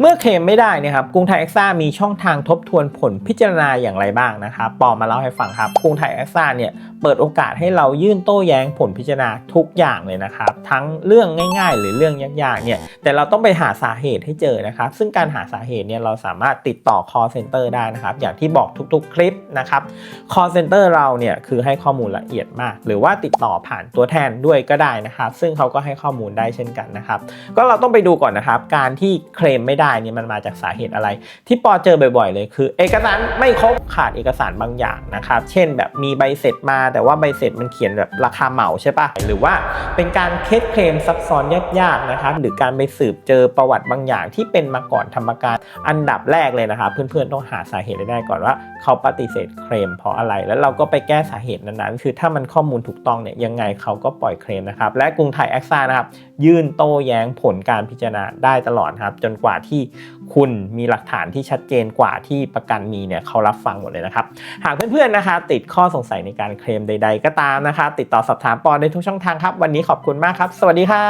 เมื่อเคลมไม่ได้เนะครับกรุงไทยเอ็กซ่ามีช่องทางทบทวนผลพิจารณาอย่างไรบ้างนะครับปอมาเล่าให้ฟังครับกรุงไทยเอ็กซ่าเนี่ยเปิดโอกาสให้เรายื่นโต้แย้งผลพิจารณาทุกอย่างเลยนะครับ ทั้งเรื่องง่าย ๆ หรือเรื่องยากๆเนี่ยแต่เราต้องไปหาสาเหตุให้เจอนะครับ ซึ่งการหาสาเหตุเนี่ยเราสามารถติดต่อ call center ได้นะครับ อย่างที่บอกทุกๆคลิปนะครับ call center เราเนี่ยคือให้ข้อมูลละเอียดมาก หรือว่าติดต่อผ่านตัวแทนด้วยก็ได้นะครับ ซึ่งเขาก็ให้ข้อมูลได้เช่นกันนะครับ ก็เราต้องไปดูก่อนนะครับ การที่เคลมไม่ได้เนี่ยมันมาจากสาเหตุอะไร ที่ปอเจอบ่อยๆ เลยคือ เอกสารไม่ครบขาดเอกสารบางอย่างนะครับเช่นแบบมีใบเสร็จมาแต่ว่าใบเสร็จมันเขียนแบบราคาเหมาใช่ปะหรือว่าเป็นการเคสเคลมซับซ้อนยากๆนะครับหรือการไปสืบเจอประวัติบางอย่างที่เป็นมาก่อนทำการอันดับแรกเลยนะครับเพื่อนๆต้องหาสาเหตุได้ก่อนว่า เขาปฏิเสธเคลมเพราะอะไร แล้วเราก็ไปแก้สาเหตุนั้นๆ คือถ้ามันข้อมูลถูกต้องเนี่ยยังไงเขาก็ปล่อยเคลมนะครับและกรุงไทยแอคซ่านะครับยื่นโต้แย้งผลการพิจารณาได้ตลอดครับจนกว่าที่คุณมีหลักฐานที่ชัดเจนกว่าที่ประกันมีเนี่ยเขารับฟังหมดเลยนะครับ หากเพื่อนๆนะคะ ติดข้อสงสัยในการเคลมใด ๆ ก็ตามนะคะ ติดต่อสอบถามปอได้ทุกช่องทางครับ วันนี้ขอบคุณมากครับ สวัสดีครับ